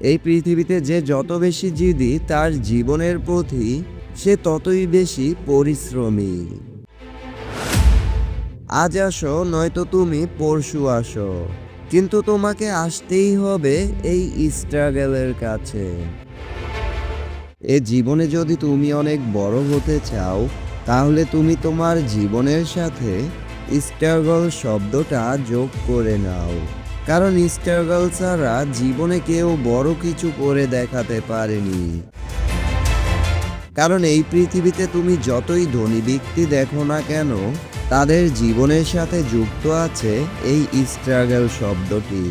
এই পৃথিবীতে যে যত বেশি জিদি, তার জীবনের প্রতি সে ততই বেশি পরিশ্রমী। আজ আসো, নয়তো তুমি পরশু আসো। কিন্তু তোমাকে আসতেই হবে এই স্ট্রাগলের কাছে। এ জীবনে যদি তুমি অনেক বড় হতে চাও, তাহলে তুমি তোমার জীবনের সাথে স্ট্রাগল শব্দটা যোগ করে নাও। কারণ স্ট্রাগল ছাড়া জীবনে কেউ বড় কিছু করে দেখাতে পারেনি। কারণ এই পৃথিবীতে তুমি যতই ধনী ব্যক্তি দেখো না কেন, তাদের জীবনের সাথে যুক্ত আছে এই স্ট্রাগল শব্দটি।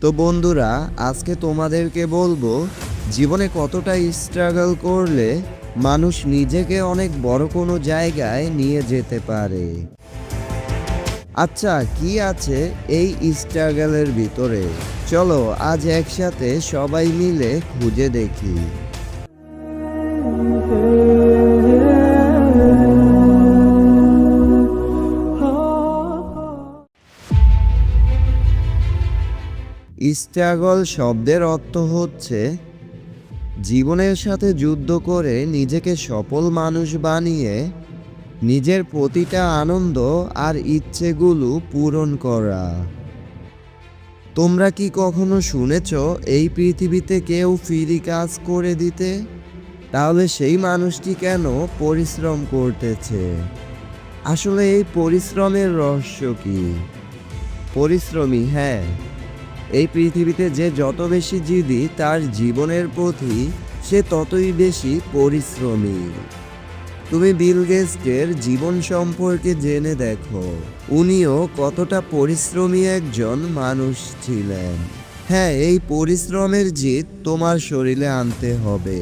তো বন্ধুরা, আজকে তোমাদেরকে বলব, জীবনে কতটা স্ট্রাগল করলে মানুষ নিজেকে অনেক বড় কোনো জায়গায় নিয়ে যেতে পারে। আচ্ছা কি আছে এই স্ট্রাগলের ভিতরে? চলো, আজ একসাথে সবাই মিলে খুঁজে দেখি। স্ট্রাগল শব্দের অর্থ হচ্ছে, জীবনের সাথে যুদ্ধ করে নিজেকে সফল মানুষ বানিয়ে নিজের প্রতিটা আনন্দ আর ইচ্ছেগুলো পূরণ করা। তোমরা কি কখনো শুনেছ, এই পৃথিবীতে কেউ ফ্রি কাজ করে দিতে? তাহলে সেই মানুষটি কেন পরিশ্রম করতেছে? আসলে এই পরিশ্রমের রহস্য কি? পরিশ্রমী হ্যাঁ। এই পৃথিবীতে যে যত বেশি জিদি, তার জীবনের প্রতি সে ততই বেশি পরিশ্রমী। তুমি বিল গেস্টের জীবন সম্পর্কে জেনে দেখো। উনিও কতটা পরিশ্রমী একজন মানুষ ছিলেন। হ্যাঁ এই পরিশ্রমের জিত তোমার শরীরে আনতে হবে।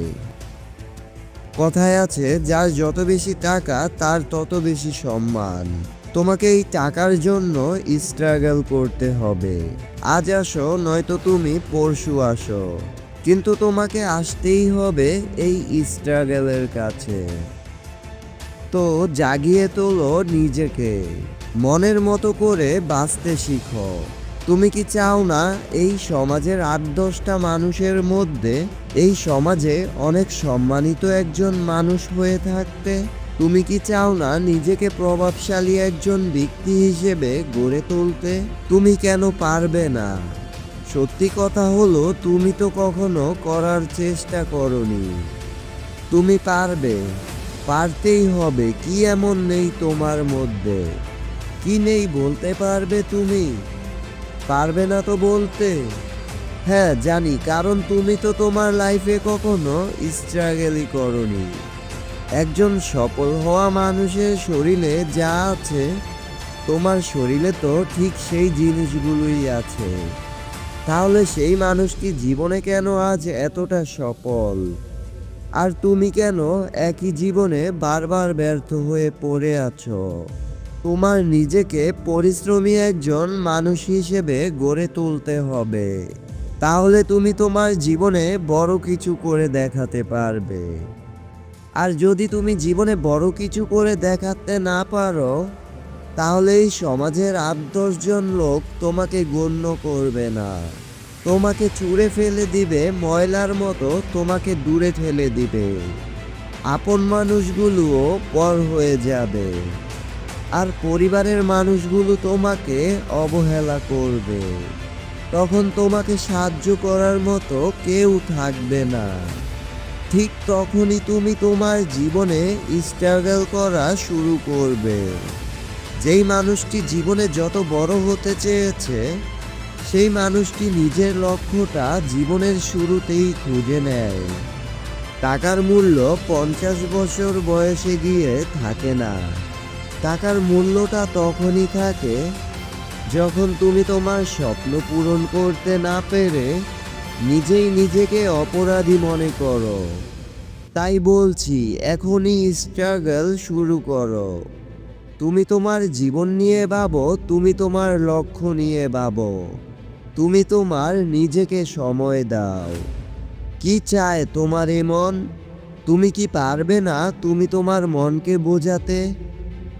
কথায় আছে, যার যত বেশি টাকা, তার তত বেশি সম্মান। তোমাকে এই টাকার জন্য স্ট্রাগল করতে হবে। আজ আসো, নয়তো তুমি পরশু আসো। কিন্তু তোমাকে আসতেই হবে এই স্ট্রাগলের কাছে। তো জাগিয়ে তোলো নিজেকে। মনের মতো করে বাঁচতে শিখো। তুমি কি চাও না এই সমাজের আট দশটা মানুষের মধ্যে এই সমাজে অনেক সম্মানিত একজন মানুষ হয়ে থাকতে? তুমি কি চাও না নিজেকে প্রভাবশালী একজন ব্যক্তি হিসেবে গড়ে তুলতে? তুমি কেন পারবে না? সত্যি কথা হলো, তুমি তো কখনো করার চেষ্টা করনি। তুমি পারবে। পারতেই হবে, কি এমন নেই তোমার মধ্যে? কি নেই বলতে পারবে তুমি? পারবে না তো বলতে? হ্যাঁ জানি, কারণ তুমি তো তোমার লাইফে কখনো স্ট্রাগলই করনি। একজন সফল হওয়া মানুষের শরীরে যা আছে, তোমার শরীরে তো ঠিক সেই জিনিসগুলোই আছে। তাহলে সেই মানুষটি জীবনে কেন আজ এতটা সফল? আর তুমি কেন একই জীবনে বারবার ব্যর্থ হয়ে পড়ে আছো? তোমার নিজেকে পরিশ্রমী একজন মানুষ হিসেবে গড়ে তুলতে হবে। তাহলে তুমি তোমার জীবনে বড় কিছু করে দেখাতে পারবে। আর যদি তুমি জীবনে বড় কিছু করে দেখাতে না পারো, তাহলে এই সমাজের আট দশজন লোক তোমাকে গণ্য করবে না। তোমাকে চুড়ে ফেলে দিবে, ময়লার মতো তোমাকে দূরে ঠেলে দিবে। আপন মানুষগুলোও পর হয়ে যাবে। আর পরিবারের মানুষগুলো তোমাকে অবহেলা করবে। তখন তোমাকে সাহায্য করার মতো কেউ থাকবে না। ঠিক তখনই তুমি তোমার জীবনে স্ট্রাগল করা শুরু করবে। যেই মানুষটি জীবনে যত বড় হতে চেয়েছে সেই মানুষটি নিজের লক্ষ্যটা জীবনের শুরুতেই খুঁজে নেয়। টাকার মূল্য পঞ্চাশ বছর বয়সে গিয়ে থাকে না। টাকার মূল্যটা তখনই থাকে যখন তুমি তোমার স্বপ্ন পূরণ করতে না পেরে নিজেই নিজেকে অপরাধী মনে করো। তাই বলছি, এখনই স্ট্রাগল শুরু করো। তুমি তোমার জীবন নিয়ে ভাবো, তুমি তোমার লক্ষ্য নিয়ে ভাবো। তুমি তোমার নিজেকে সময় দাও। কি চায় তোমার এ মন? তুমি কি পারবে না তুমি তোমার মনকে বোঝাতে?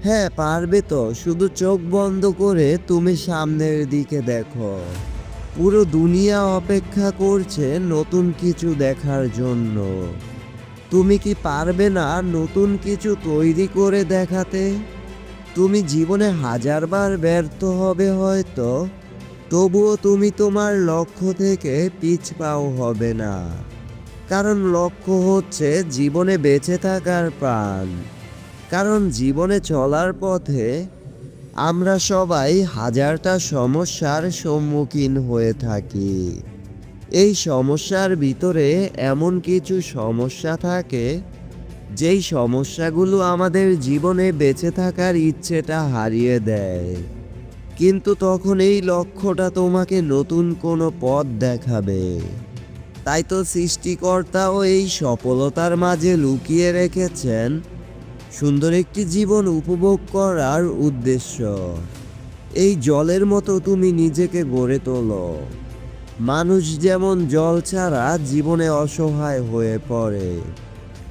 হ্যাঁ পারবে তো, শুধু চোখ বন্ধ করে তুমি সামনের দিকে দেখো। পুরো দুনিয়া অপেক্ষা করছে নতুন কিছু দেখার জন্য। তুমি কি পারবে না নতুন কিছু তৈরি করে দেখাতে? তুমি জীবনে হাজারবার ব্যর্থ হবে হয়তো। তবুও তুমি তোমার লক্ষ্য থেকে পিছপাও হবে না। কারণ লক্ষ্য হচ্ছে জীবনে বেঁচে থাকার প্রাণ। কারণ জীবনে চলার পথে আমরা সবাই হাজারটা সমস্যার সম্মুখীন হয়ে থাকি। এই সমস্যার ভিতরে এমন কিছু সমস্যা থাকে, যেই সমস্যাগুলো আমাদের জীবনে বেঁচে থাকার ইচ্ছেটা হারিয়ে দেয়। কিন্তু তখন এই লক্ষ্যটা তোমাকে নতুন কোনো পথ দেখাবে। তাই তো সৃষ্টিকর্তাও এই সফলতার মাঝে লুকিয়ে রেখেছেন। সুন্দর একটি জীবন উপভোগ করার উদ্দেশ্য। এই জলের মতো তুমি নিজেকে গড়ে তোলো। মানুষ যেমন জল ছাড়া জীবনে অসহায় হয়ে পড়ে,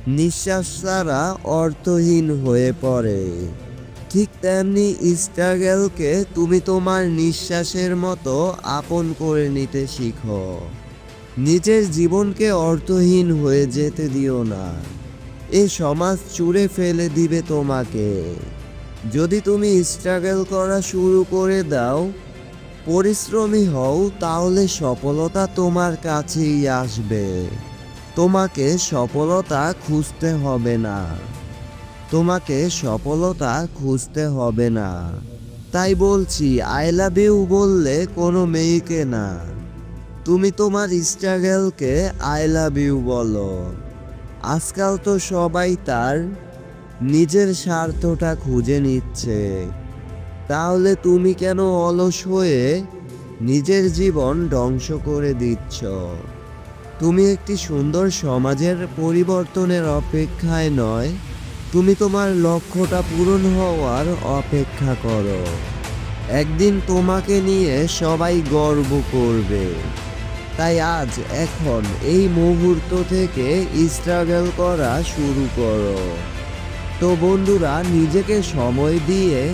নিঃশ্বাস ছাড়া অর্থহীন হয়ে পড়ে। ঠিক তেমনি স্ট্রাগেলকে তুমি তোমার নিঃশ্বাসের মতো আপন করে নিতে শিখো। নিজের জীবনকে অর্থহীন হয়ে যেতে দিও না। এ সমাজ চুড়ে ফেলে দিবে তোমাকে। যদি তুমি স্ট্রাগল করা শুরু করে দাও, পরিশ্রমী হও, তাহলে সফলতা তোমার কাছেই আসবে। তোমাকে সফলতা খুঁজতে হবে না। তোমাকে সফলতা খুঁজতে হবে না। তাই বলছি আই লাভ ইউ বললে কোনো মেয়েকে না। তুমি তোমার স্ট্রাগলকে আই লাভ ইউ বলো। আজকাল তো সবাই তার নিজের স্বার্থটা খুঁজে নিচ্ছে। তাহলে তুমি কেন অলস হয়ে নিজের জীবন ধ্বংস করে দিচ্ছ? তুমি একটি সুন্দর সমাজের পরিবর্তনের অপেক্ষায় নয় তুমি তোমার লক্ষ্যটা পূরণ হওয়ার অপেক্ষা করো। একদিন তোমাকে নিয়ে সবাই গর্ব করবে। তাই আজ এখন এই মুহূর্ত থেকে স্ট্রাগল করা শুরু করো। তো বন্ধুরা, নিজেকে সময় দিয়ে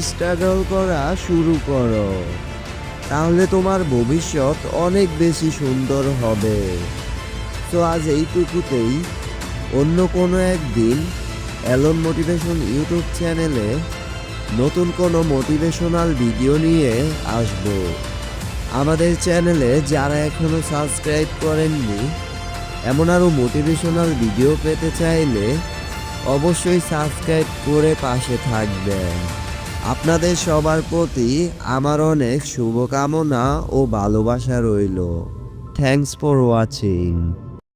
স্ট্রাগল করা শুরু করো। তাহলে তোমার ভবিষ্যৎ অনেক বেশি সুন্দর হবে। তো আজ এইটুকুতেই। অন্য কোনো একদিন অ্যালন মোটিভেশন ইউটিউব চ্যানেলে নতুন কোনো মোটিভেশনাল ভিডিও নিয়ে আসব। আমাদের চ্যানেলে যারা এখনও সাবস্ক্রাইব করেননি, এমন আরও মোটিভেশনাল ভিডিও পেতে চাইলে অবশ্যই সাবস্ক্রাইব করে পাশে থাকবেন। আপনাদের সবার প্রতি আমার অনেক শুভকামনা ও ভালোবাসা রইল। Thanks for watching